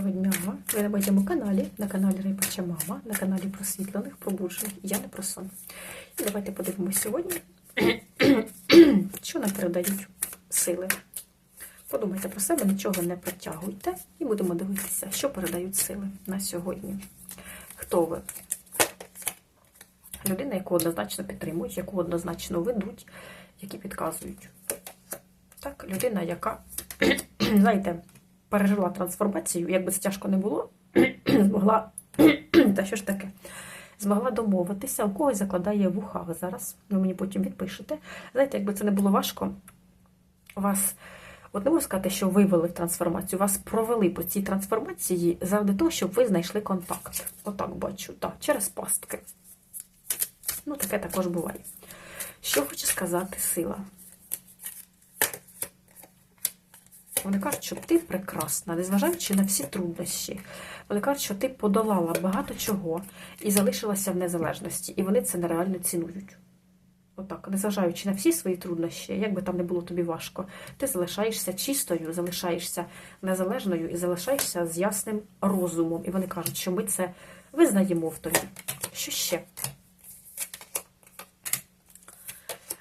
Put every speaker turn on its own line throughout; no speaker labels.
Доброго дня! Ви на моєму каналі, на каналі Райпача Мама, на каналі просвітлених, пробуджених. Я не про сон. І давайте подивимося сьогодні, що нам передають сили. Подумайте про себе, нічого не притягуйте, і будемо дивитися, що передають сили на сьогодні. Хто ви? Людина, яку однозначно підтримують, яку однозначно ведуть, які підказують. Так, людина, яка, знаєте, пережила трансформацію, як би це тяжко не було, змогла, та що ж таке, змогла домовитися, у когось закладає в ухах зараз. Ви мені потім відпишете. Знаєте, якби це не було важко, вас, от не можу сказати, що вивели в трансформацію, вас провели по цій трансформації заради того, щоб ви знайшли контакт. Отак бачу, так, через пастки. Ну, таке також буває. Що хоче сказати сила? Вони кажуть, що ти прекрасна, незважаючи на всі труднощі. Вони кажуть, що ти подолала багато чого і залишилася в незалежності. І вони це нереально цінують. Отак, незважаючи на всі свої труднощі, як би там не було тобі важко, ти залишаєшся чистою, залишаєшся незалежною і залишаєшся з ясним розумом. І вони кажуть, що ми це визнаємо в тобі. Що ще?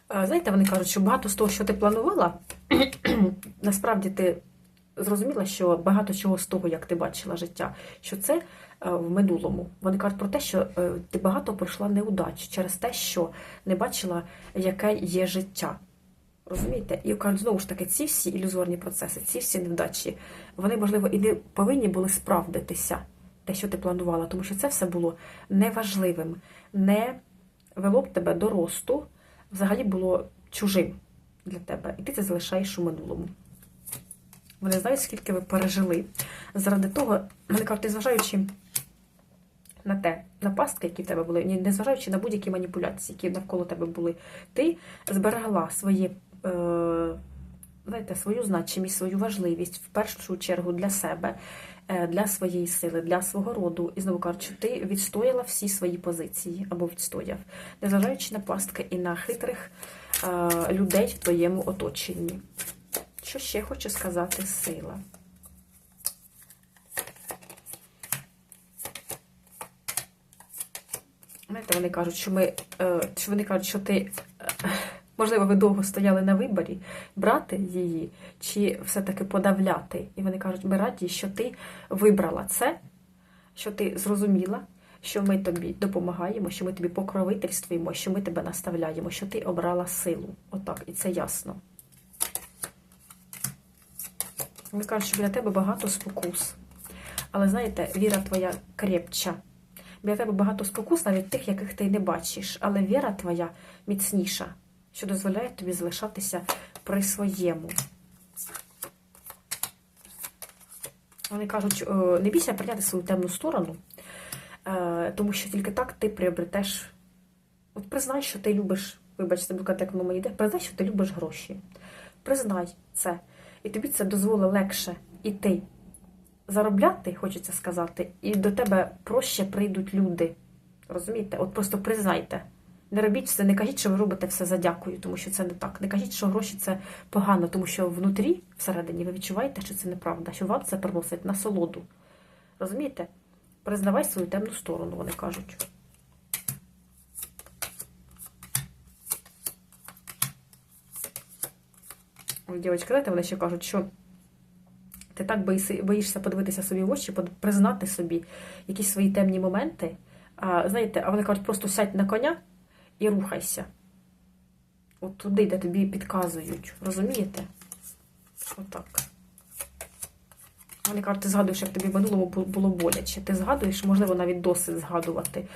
Знаєте, вони кажуть, що багато з того, що ти планувала, насправді ти зрозуміла, що багато чого з того, як ти бачила життя, що це в минулому. Вони кажуть про те, що ти багато пройшла неудач через те, що не бачила, яке є життя. Розумієте? І кажуть, знову ж таки, ці всі ілюзорні процеси, ці всі невдачі, вони, можливо, і не повинні були справдитися, те, що ти планувала, тому що це все було неважливим, не вело б тебе до росту взагалі було чужим для тебе. І ти це залишаєш у минулому. Вони знають, скільки ви пережили. Заради того, вони кажуть, незважаючи на те, на пастки, які в тебе були, незважаючи на будь-які маніпуляції, які навколо тебе були, ти зберегла своє, е, знаєте, свою значимість, свою важливість в першу чергу для себе, е, для своєї сили, для свого роду. І знову кажуть, що ти відстояла всі свої позиції або відстояв, незважаючи на пастки і на хитрих людей в твоєму оточенні. Що ще хоче сказати сила? Знаєте, вони кажуть, що ми, що вони кажуть, що ти, можливо, ви довго стояли на виборі, брати її чи все-таки подавляти. І вони кажуть, ми раді, що ти вибрала це, що ти зрозуміла, що ми тобі допомагаємо, що ми тобі покровительствуємо, що ми тебе наставляємо, що ти обрала силу. Отак, і це ясно. Вони кажуть, що біля тебе багато спокус. Але знаєте, віра твоя крепча. Біля тебе багато спокус, навіть тих, яких ти не бачиш. Але віра твоя міцніша, що дозволяє тобі залишатися при своєму. Вони кажуть, не бійся прийняти свою темну сторону, тому що тільки так ти приобретеш. От признай, що ти любиш, вибачте, як воно йде, признай, що ти любиш гроші. Признай це. І тобі це дозволить легше іти заробляти, хочеться сказати, і до тебе проще прийдуть люди. Розумієте? От просто признайте. Не робіть все, не кажіть, що ви робите все за дякую, тому що це не так. Не кажіть, що гроші це погано, тому що внутрі, всередині, ви відчуваєте, що це неправда, що вам це приносить насолоду. Розумієте? Признавай свою темну сторону, вони кажуть. Ой, дівчатки, знаєте, вони ще кажуть, що ти так боїшся подивитися собі в очі, признати собі якісь свої темні моменти. А, Знаєте, а вони кажуть, просто сядь на коня і рухайся. От туди, де тобі підказують. Розумієте? Отак. Кажуть, ти згадуєш, як тобі в минулому було боляче. Ти згадуєш, можливо, навіть досить згадувати,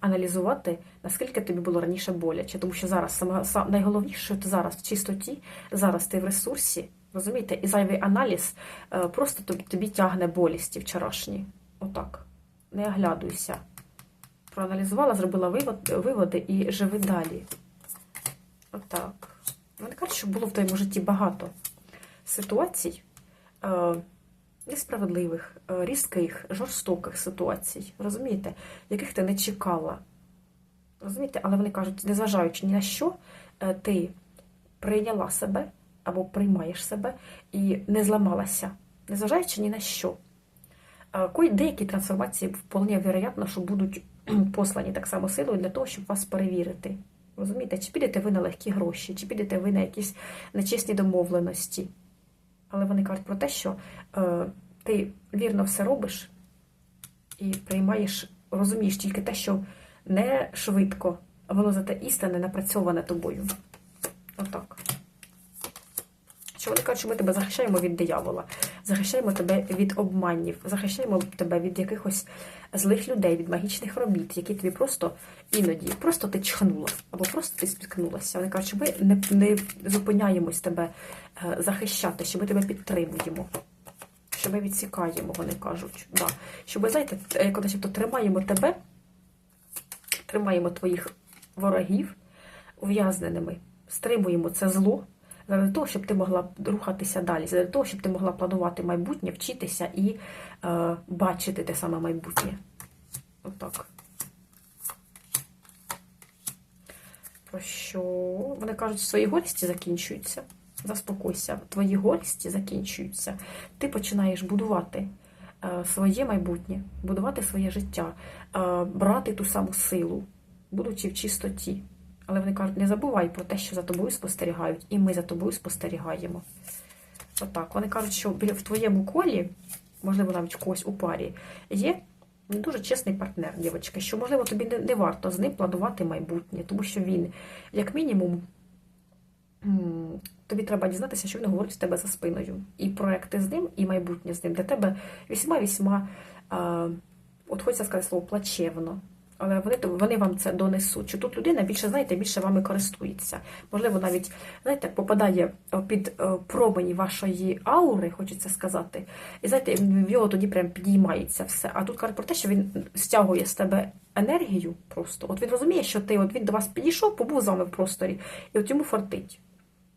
аналізувати, наскільки тобі було раніше боляче. Тому що зараз саме найголовніше, що ти зараз в чистоті, зараз ти в ресурсі. Розумієте? І зайвий аналіз просто тобі тягне болісті вчорашні. Отак. Не оглядуйся. Проаналізувала, зробила виводи і живи далі. Отак. Вони кажуть, що було в твоєму житті багато ситуацій, несправедливих, різких, жорстоких ситуацій, розумієте, яких ти не чекала. Розумієте? Але вони кажуть, незважаючи ні на що, ти прийняла себе або приймаєш себе і не зламалася, незважаючи ні на що. Е, Деякі трансформації вполне вероятно, що будуть послані так само силою для того, щоб вас перевірити. Розумієте, чи підете ви на легкі гроші, чи підете ви на якісь нечесні домовленості. Але вони кажуть про те, що е, ти вірно все робиш і приймаєш, розумієш тільки те, що не швидко, воно зате істинне напрацьоване тобою. Отак. Що вони кажуть, що ми тебе захищаємо від диявола, захищаємо тебе від обманів, захищаємо тебе від якихось злих людей, від магічних робіт, які тобі просто іноді просто ти чхнула, або просто ти спіткнулася. Вони кажуть, що ми не, не зупиняємось тебе е, захищати, що ми тебе підтримуємо. Що ми відсікаємо, вони кажуть. Да. Що ми, знаєте, е, як начебто тримаємо тебе, тримаємо твоїх ворогів ув'язненими, стримуємо це зло для того, щоб ти могла рухатися далі, для того, щоб ти могла планувати майбутнє, вчитися і е, бачити те саме майбутнє. Отак. Про що? Вони кажуть, свої горісті закінчуються. Заспокойся, твої горісті закінчуються. Ти починаєш будувати е, своє майбутнє, будувати своє життя, е, брати ту саму силу, будучи в чистоті. Але вони кажуть, не забувай про те, що за тобою спостерігають, і ми за тобою спостерігаємо. Отак. Вони кажуть, що в твоєму колі, можливо, навіть в когось у парі, є не дуже чесний партнер, дівчатка, що, можливо, тобі не, не варто з ним планувати майбутнє, тому що він, як мінімум, тобі треба дізнатися, що він говорить з тебе за спиною. І проекти з ним, і майбутнє з ним для тебе вісьма-вісьма, от хочеться сказати слово, плачевно. Але вони, вони вам це донесуть. Що тут людина більше, знаєте, більше вами користується. Можливо, навіть, знаєте, попадає е, під е, промені вашої аури, хочеться сказати. І знаєте, в його тоді прям підіймається все. А тут кажуть про те, що він стягує з тебе енергію просто. От він розуміє, що ти от він до вас підійшов, побув з вами в просторі, і от йому фартить.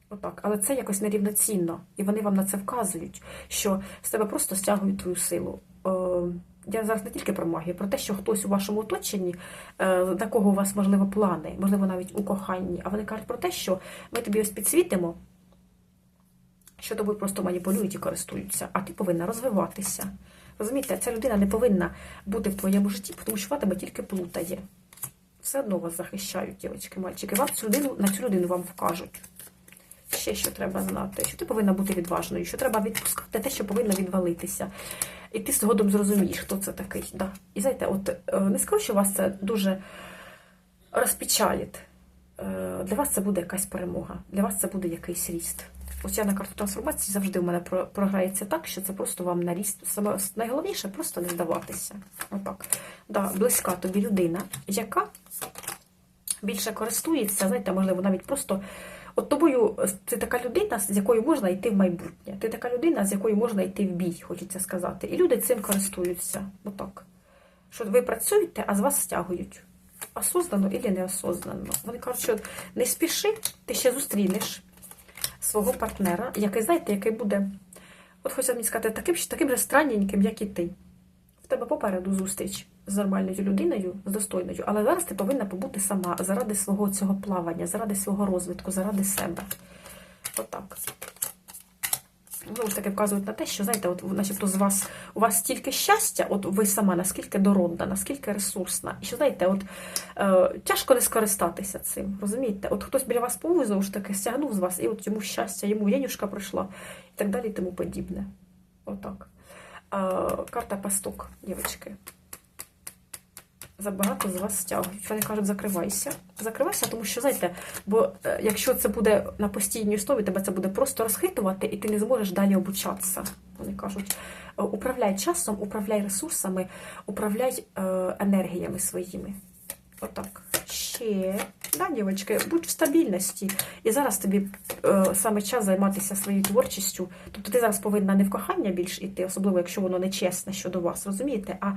Отак, але це якось нерівноцінно, і вони вам на це вказують, що з тебе просто стягують твою силу. Я зараз не тільки про магію, про те, що хтось у вашому оточенні, е, на кого у вас можливо плани, можливо, навіть у коханні, а вони кажуть про те, що ми тобі ось підсвітимо, що тобою просто маніпулюють і користуються, а ти повинна розвиватися. Розумієте, ця людина не повинна бути в твоєму житті, тому що вона тебе тільки плутає. Все одно вас захищають, дівчатки, мальчики. Вам цю людину, на цю людину вам вкажуть. Ще що треба знати, що ти повинна бути відважною, що треба відпускати те, що повинно відвалитися. І ти згодом зрозумієш, хто це такий. Да. І знаєте, от е, не скажу, що вас це дуже розпечалить. Е, Для вас це буде якась перемога, для вас це буде якийсь ріст. Ось я на карту трансформації завжди в мене програється так, що це просто вам на ріст. Саме найголовніше просто не здаватися. Отак. Да, близька тобі людина, яка більше користується, знаєте, можливо, навіть просто. От тобою ти така людина, з якою можна йти в майбутнє. Ти така людина, з якою можна йти в бій, хочеться сказати. І люди цим користуються. Отак. Що ви працюєте, а з вас стягують. Осознано і неосознанно. Вони кажуть, що не спіши, ти ще зустрінеш свого партнера, який, знаєте, який буде, от хочеться мені сказати, таким, таким же странненьким, як і ти. В тебе попереду зустріч з нормальною людиною, з достойною, але зараз ти повинна побути сама заради свого цього плавання, заради свого розвитку, заради себе. Отак. Знову ж таки вказують на те, що, знаєте, от начебто з вас у вас стільки щастя, от ви сама наскільки дородна, наскільки ресурсна. І що, знаєте, от е, тяжко не скористатися цим. Розумієте? От хтось біля вас знову ж таки, стягнув з вас, і от йому щастя, йому янюшка прийшла, і так далі, і тому подібне. Отак. Е, карта пасток, дівчатки. Забагато з вас стягують. Вони кажуть, закривайся. Закривайся, тому що, знаєте, бо е, якщо це буде на постійній основі, тебе це буде просто розхитувати, і ти не зможеш далі обучатися. Вони кажуть, е, управляй часом, управляй ресурсами, управляй е, енергіями своїми. Отак. Ще, да, дівчатки, будь в стабільності. І зараз тобі е, саме час займатися своєю творчістю. Тобто ти зараз повинна не в кохання більш іти, особливо якщо воно не чесне щодо вас, розумієте, а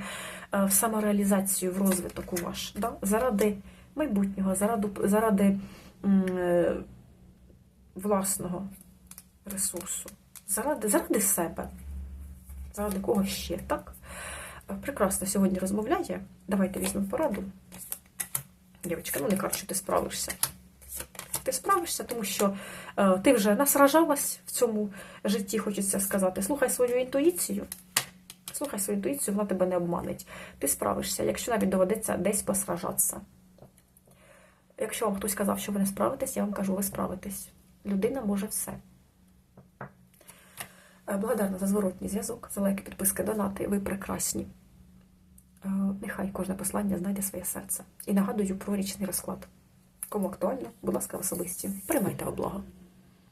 е, в самореалізацію, в розвиток у ваш. Да? Заради майбутнього, заради, заради е, власного ресурсу, заради, заради себе. Заради кого ще, так? Е, Прекрасно сьогодні розмовляє. Давайте візьмемо пораду. Дівчатка, ну не кажуть, що ти справишся. Ти справишся, тому що е, ти вже насражалась в цьому житті, хочеться сказати. Слухай свою інтуїцію, Слухай свою інтуїцію, вона тебе не обманить. Ти справишся, якщо навіть доведеться десь посражатися. Якщо вам хтось сказав, що ви не справитесь, я вам кажу, ви справитесь. Людина може все. Е, Благодарна за зворотній зв'язок, за лайки, підписки, донати. Ви прекрасні. Нехай кожне послання знайде своє серце. І нагадую про річний розклад. Кому актуально, будь ласка, особисті. Приймайте облага.